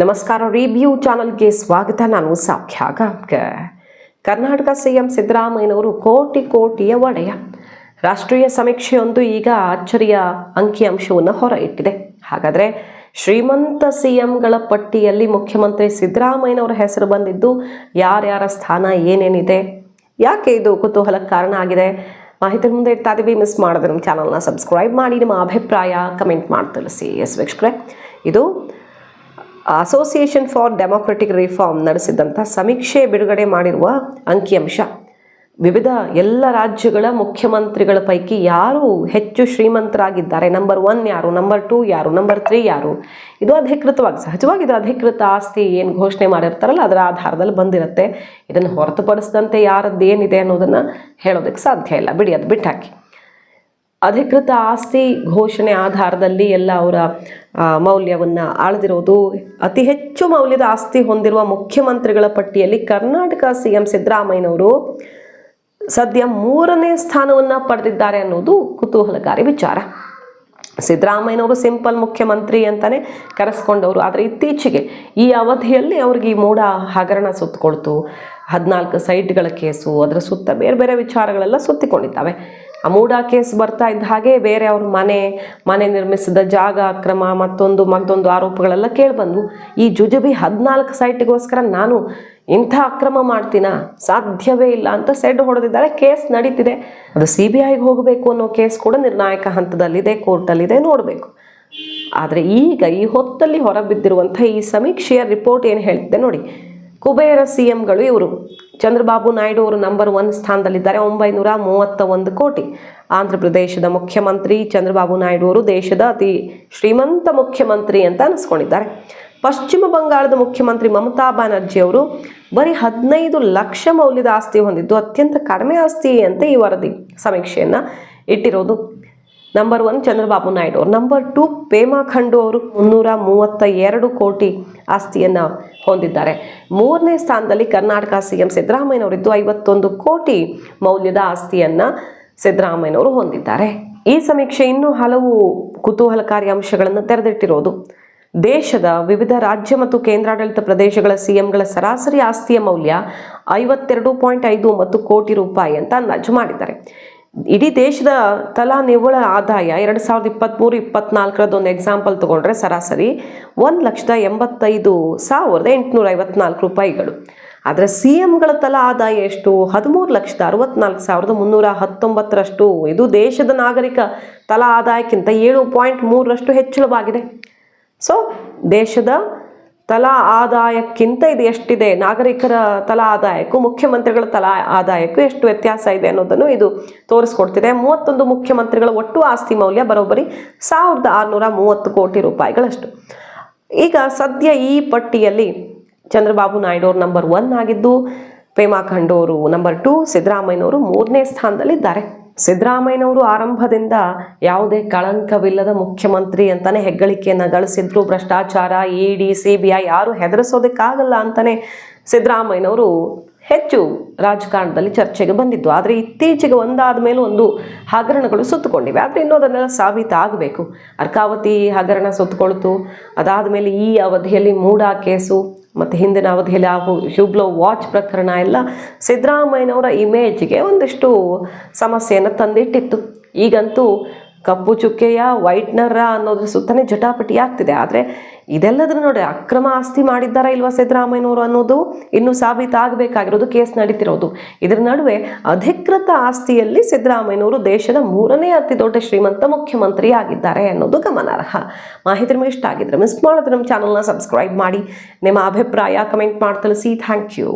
ನಮಸ್ಕಾರ ರಿವ್ಯೂ ಚಾನಲ್ಗೆ ಸ್ವಾಗತ, ನಾನು ಸಾಖ್ಯ ಗಾಂವ್ಕರ್ ಕರ್ನಾಟಕ ಸಿಎಂ ಸಿದ್ದರಾಮಯ್ಯನವರು ಕೋಟಿ ಕೋಟಿಯ ಒಡೆಯ. ರಾಷ್ಟ್ರೀಯ ಸಮೀಕ್ಷೆಯೊಂದು ಈಗ ಅಚ್ಚರಿಯ ಅಂಕಿಅಂಶವನ್ನು ಹೊರ ಇಟ್ಟಿದೆ ಹಾಗಾದರೆ ಶ್ರೀಮಂತ ಸಿಎಂಗಳ ಪಟ್ಟಿಯಲ್ಲಿ ಮುಖ್ಯಮಂತ್ರಿ ಸಿದ್ದರಾಮಯ್ಯನವರ ಹೆಸರು ಬಂದಿದ್ದು ಯಾರ್ಯಾರ ಸ್ಥಾನ ಏನೇನಿದೆ? ಯಾಕೆ ಇದು ಕುತೂಹಲಕ್ಕೆ ಕಾರಣ ಆಗಿದೆ? ಮಾಹಿತಿ ಮುಂದೆ ಇಡ್ತಾ ಇದೀವಿ, ಮಿಸ್ ಮಾಡಿದ್ರೆ ನಮ್ಮ ಚಾನಲ್ನ ಸಬ್ಸ್ಕ್ರೈಬ್ ಮಾಡಿ, ನಿಮ್ಮ ಅಭಿಪ್ರಾಯ ಕಮೆಂಟ್ ಮಾಡಿ ತಿಳಿಸಿ. ಎಸ್ ವೀಕ್ಷಕರೇ, ಇದು ಅಸೋಸಿಯೇಷನ್ ಫಾರ್ ಡೆಮೊಕ್ರೆಟಿಕ್ ರಿಫಾರ್ಮ್ ನಡೆಸಿದಂಥ ಸಮೀಕ್ಷೆ ಬಿಡುಗಡೆ ಮಾಡಿರುವ ಅಂಕಿಅಂಶ ವಿವಿಧ ಎಲ್ಲ ರಾಜ್ಯಗಳ ಮುಖ್ಯಮಂತ್ರಿಗಳ ಪೈಕಿ ಯಾರು ಹೆಚ್ಚು ಶ್ರೀಮಂತರಾಗಿದ್ದಾರೆ? ನಂಬರ್ ಒನ್ ಯಾರು? ನಂಬರ್ ಟೂ ಯಾರು? ನಂಬರ್ ತ್ರೀ ಯಾರು? ಇದು ಅಧಿಕೃತವಾಗಿ, ಸಹಜವಾಗಿ ಇದು ಅಧಿಕೃತ ಆಸ್ತಿ ಏನು ಘೋಷಣೆ ಮಾಡಿರ್ತಾರಲ್ಲ, ಅದರ ಆಧಾರದಲ್ಲಿ ಬಂದಿರುತ್ತೆ. ಇದನ್ನು ಹೊರತುಪಡಿಸಿದಂತೆ ಯಾರದ್ದು ಏನಿದೆ ಅನ್ನೋದನ್ನು ಹೇಳೋದಕ್ಕೆ ಸಾಧ್ಯ ಇಲ್ಲ. ಬಿಡಿ, ಅದು ಬಿಟ್ಟಾಕಿ. ಅಧಿಕೃತ ಆಸ್ತಿ ಘೋಷಣೆ ಆಧಾರದಲ್ಲಿ ಎಲ್ಲ ಅವರ ಮೌಲ್ಯವನ್ನು ಆಳ್ದಿರೋದು, ಅತಿ ಹೆಚ್ಚು ಮೌಲ್ಯದ ಆಸ್ತಿ ಹೊಂದಿರುವ ಮುಖ್ಯಮಂತ್ರಿಗಳ ಪಟ್ಟಿಯಲ್ಲಿ ಕರ್ನಾಟಕ ಸಿ ಎಂ ಸಿದ್ದರಾಮಯ್ಯನವರು ಸದ್ಯ ಮೂರನೇ ಸ್ಥಾನವನ್ನು ಪಡೆದಿದ್ದಾರೆ ಅನ್ನೋದು ಕುತೂಹಲಕಾರಿ ವಿಚಾರ. ಸಿದ್ದರಾಮಯ್ಯನವರು ಸಿಂಪಲ್ ಮುಖ್ಯಮಂತ್ರಿ ಅಂತಲೇ ಕರೆಸ್ಕೊಂಡವರು. ಆದರೆ ಇತ್ತೀಚೆಗೆ ಈ ಅವಧಿಯಲ್ಲಿ ಅವ್ರಿಗೆ ಈ ಮೂಡ ಹಗರಣ ಸುತ್ತಕೊಳ್ತು ಹದಿನಾಲ್ಕು ಸೈಟ್ಗಳ ಕೇಸು, ಅದರ ಸುತ್ತ ಬೇರೆ ಬೇರೆ ವಿಚಾರಗಳೆಲ್ಲ ಸುತ್ತಿಕೊಂಡಿದ್ದಾವೆ. ಆ ಮೂಡ ಕೇಸ್ ಬರ್ತಾ ಇದ್ದ ಹಾಗೆ ಬೇರೆ ಅವ್ರ ಮನೆ ಮನೆ ನಿರ್ಮಿಸಿದ ಜಾಗ, ಅಕ್ರಮ, ಮತ್ತೊಂದು ಮತ್ತೊಂದು ಆರೋಪಗಳೆಲ್ಲ ಕೇಳಿಬಂದು, ಈ ಜುಜುಬಿ ಹದಿನಾಲ್ಕು ಸೈಟ್ಗೋಸ್ಕರ ನಾನು ಇಂಥ ಅಕ್ರಮ ಮಾಡ್ತೀನ? ಸಾಧ್ಯವೇ ಇಲ್ಲ ಅಂತ ಸೆಡ್ ಹೊಡೆದಿದ್ದಾರೆ. ಕೇಸ್ ನಡೀತಿದೆ. ಅದು ಸಿ ಬಿ ಐಗೆ ಹೋಗಬೇಕು ಅನ್ನೋ ಕೇಸ್ ಕೂಡ ನಿರ್ಣಾಯಕ ಹಂತದಲ್ಲಿದೆ, ಕೋರ್ಟಲ್ಲಿದೆ, ನೋಡಬೇಕು. ಆದರೆ ಈಗ ಈ ಹೊತ್ತಲ್ಲಿ ಹೊರಬಿದ್ದಿರುವಂಥ ಈ ಸಮೀಕ್ಷೆಯ ರಿಪೋರ್ಟ್ ಏನು ಹೇಳ್ತಿದೆ ನೋಡಿ. ಕುಬೇರ ಸಿ ಎಂಗಳು ಇವರು. ಚಂದ್ರಬಾಬು ನಾಯ್ಡು ಅವರು ನಂಬರ್ ಒನ್ ಸ್ಥಾನದಲ್ಲಿದ್ದಾರೆ. ಒಂಬೈನೂರ ಮೂವತ್ತ ಒಂದು ಕೋಟಿ. ಆಂಧ್ರ ಪ್ರದೇಶದ ಮುಖ್ಯಮಂತ್ರಿ ಚಂದ್ರಬಾಬು ನಾಯ್ಡು ಅವರು ದೇಶದ ಅತಿ ಶ್ರೀಮಂತ ಮುಖ್ಯಮಂತ್ರಿ ಅಂತ ಅನಿಸ್ಕೊಂಡಿದ್ದಾರೆ. ಪಶ್ಚಿಮ ಬಂಗಾಳದ ಮುಖ್ಯಮಂತ್ರಿ ಮಮತಾ ಬ್ಯಾನರ್ಜಿ ಅವರು ಬರೀ ಹದಿನೈದು ಲಕ್ಷ ಮೌಲ್ಯದ ಆಸ್ತಿ ಹೊಂದಿದ್ದು ಅತ್ಯಂತ ಕಡಿಮೆ ಆಸ್ತಿ ಅಂತ ಈ ವರದಿ ಸಮೀಕ್ಷೆಯನ್ನು ಇಟ್ಟಿರೋದು. Number one Chandrababu Naidu number two Pema Khandu ಅವರು ಮುನ್ನೂರ ಮೂವತ್ತ ಎರಡು ಕೋಟಿ ಆಸ್ತಿಯನ್ನು ಹೊಂದಿದ್ದಾರೆ. ಮೂರನೇ ಸ್ಥಾನದಲ್ಲಿ ಕರ್ನಾಟಕ ಸಿ ಎಂ ಸಿದ್ದರಾಮಯ್ಯನವರಿದ್ದು ಐವತ್ತೊಂದು ಕೋಟಿ ಮೌಲ್ಯದ ಆಸ್ತಿಯನ್ನು ಸಿದ್ದರಾಮಯ್ಯನವರು ಹೊಂದಿದ್ದಾರೆ. ಈ ಸಮೀಕ್ಷೆ ಇನ್ನೂ ಹಲವು ಕುತೂಹಲಕಾರಿ ಅಂಶಗಳನ್ನು ತೆರೆದಿಟ್ಟಿರೋದು. ದೇಶದ ವಿವಿಧ ರಾಜ್ಯ ಮತ್ತು ಕೇಂದ್ರಾಡಳಿತ ಪ್ರದೇಶಗಳ ಸಿಎಂಗಳ ಸರಾಸರಿ ಆಸ್ತಿಯ ಮೌಲ್ಯ ಐವತ್ತೆರಡು ಪಾಯಿಂಟ್ ಐದು ಒಂಬತ್ತು ಕೋಟಿ ರೂಪಾಯಿ ಅಂತ ಅಂದಾಜು ಮಾಡಿದ್ದಾರೆ. ಇಡೀ ದೇಶದ ತಲಾ ನಿವ್ವಳ ಆದಾಯ ಎರಡು ಸಾವಿರದ ಇಪ್ಪತ್ತ್ಮೂರು ಇಪ್ಪತ್ನಾಲ್ಕರದ್ದು ಒಂದು ಎಕ್ಸಾಂಪಲ್ ತೊಗೊಂಡ್ರೆ ಸರಾಸರಿ ಒಂದು ಲಕ್ಷದ ಎಂಬತ್ತೈದು ಸಾವಿರದ ಎಂಟುನೂರ ಐವತ್ನಾಲ್ಕು ರೂಪಾಯಿಗಳು. ಆದರೆ ಸಿ ಎಮ್ಗಳ ತಲಾ ಆದಾಯ ಎಷ್ಟು? ಹದಿಮೂರು ಲಕ್ಷದ ಅರವತ್ನಾಲ್ಕು ಸಾವಿರದ ಮುನ್ನೂರ ಹತ್ತೊಂಬತ್ತರಷ್ಟು. ಇದು ದೇಶದ ನಾಗರಿಕ ತಲಾ ಆದಾಯಕ್ಕಿಂತ ಏಳು ಪಾಯಿಂಟ್ ಮೂರರಷ್ಟು ಹೆಚ್ಚಳವಾಗಿದೆ. ಸೊ ದೇಶದ ತಲಾ ಆದಾಯಕ್ಕಿಂತ ಇದು ಎಷ್ಟಿದೆ? ನಾಗರಿಕರ ತಲಾ ಆದಾಯಕ್ಕೂ, ಮುಖ್ಯಮಂತ್ರಿಗಳ ತಲಾ ಆದಾಯಕ್ಕೂ ಎಷ್ಟು ವ್ಯತ್ಯಾಸ ಇದೆ ಅನ್ನೋದನ್ನು ಇದು ತೋರಿಸ್ಕೊಡ್ತಿದೆ. ಮೂವತ್ತೊಂದು ಮುಖ್ಯಮಂತ್ರಿಗಳ ಒಟ್ಟು ಆಸ್ತಿ ಮೌಲ್ಯ ಬರೋಬ್ಬರಿ ಸಾವಿರದ ಆರುನೂರ ಮೂವತ್ತು ಕೋಟಿ ರೂಪಾಯಿಗಳಷ್ಟು. ಈಗ ಸದ್ಯ ಈ ಪಟ್ಟಿಯಲ್ಲಿ ಚಂದ್ರಬಾಬು ನಾಯ್ಡು ಅವರು ನಂಬರ್ ಒನ್ ಆಗಿದ್ದು, ಪೇಮಾ ಖಂಡೋರು ನಂಬರ್ ಟು ಸಿದ್ದರಾಮಯ್ಯನವರು ಮೂರನೇ ಸ್ಥಾನದಲ್ಲಿದ್ದಾರೆ. ಸಿದ್ದರಾಮಯ್ಯನವರು ಆರಂಭದಿಂದ ಯಾವುದೇ ಕಳಂಕವಿಲ್ಲದ ಮುಖ್ಯಮಂತ್ರಿ ಅಂತಾನೆ ಹೆಗ್ಗಳಿಕೆಯನ್ನು ಗಳಿಸಿದ್ರು, ಭ್ರಷ್ಟಾಚಾರ E D C B I ಯಾರು ಹೆದರಿಸೋದಕ್ಕಾಗಲ್ಲ ಅಂತಾನೆ ಸಿದ್ದರಾಮಯ್ಯನವರು ಹೆಚ್ಚು ರಾಜಕಾರಣದಲ್ಲಿ ಚರ್ಚೆಗೆ ಬಂದಿದ್ದು. ಆದರೆ ಇತ್ತೀಚೆಗೆ ಒಂದಾದ ಮೇಲೆ ಒಂದು ಹಗರಣಗಳು ಸುತ್ತಕೊಂಡಿವೆ. ಆದರೆ ಇನ್ನೂ ಅದನ್ನೆಲ್ಲ ಸಾಬೀತಾಗಬೇಕು ಅರ್ಕಾವತಿ ಹಗರಣ ಸುತ್ತಕೊಳ್ತು. ಅದಾದ ಮೇಲೆ ಈ ಅವಧಿಯಲ್ಲಿ ಮೂಡಾ ಕೇಸು ಮತ್ತು ಹಿಂದಿನ ಅವಧಿಯಲ್ಲಿ ಆ ಹ್ಯೂಬ್ಲೋ ವಾಚ್ ಪ್ರಕರಣ ಎಲ್ಲ ಸಿದ್ದರಾಮಯ್ಯನವರ ಇಮೇಜ್ಗೆ ಒಂದಿಷ್ಟು ಸಮಸ್ಯೆಯನ್ನು ತಂದಿಟ್ಟಿತ್ತು. ಈಗಂತೂ ಕಪ್ಪು ಚುಕ್ಕೆಯ ವೈಟ್ನರ ಅನ್ನೋದ್ರ ಸುತ್ತನೇ ಜಟಾಪಟಿ ಆಗ್ತಿದೆ. ಆದರೆ ಇದೆಲ್ಲದ್ರ ನೋಡಿ ಅಕ್ರಮ ಆಸ್ತಿ ಮಾಡಿದ್ದಾರಾ ಇಲ್ವಾ ಸಿದ್ದರಾಮಯ್ಯನವರು ಅನ್ನೋದು ಇನ್ನೂ ಸಾಬೀತಾಗಬೇಕಾಗಿರೋದು ಕೇಸ್ ನಡೀತಿರೋದು. ಇದರ ನಡುವೆ ಅಧಿಕೃತ ಆಸ್ತಿಯಲ್ಲಿ ಸಿದ್ದರಾಮಯ್ಯನವರು ದೇಶದ ಮೂರನೇ ಅತಿ ದೊಡ್ಡ ಶ್ರೀಮಂತ ಮುಖ್ಯಮಂತ್ರಿ ಆಗಿದ್ದಾರೆ ಅನ್ನೋದು ಗಮನಾರ್ಹ. ಮಾಹಿತಿ ನಿಮಗೆ ಇಷ್ಟ ಆಗಿದ್ರೆ ಮಿಸ್ ಮಾಡಿದ್ರೆ ನಮ್ಮ ಚಾನಲ್ನ ಸಬ್ಸ್ಕ್ರೈಬ್ ಮಾಡಿ. ನಿಮ್ಮ ಅಭಿಪ್ರಾಯ ಕಮೆಂಟ್ ಮಾಡಿ ತಿಳಿಸಿ ಥ್ಯಾಂಕ್ ಯು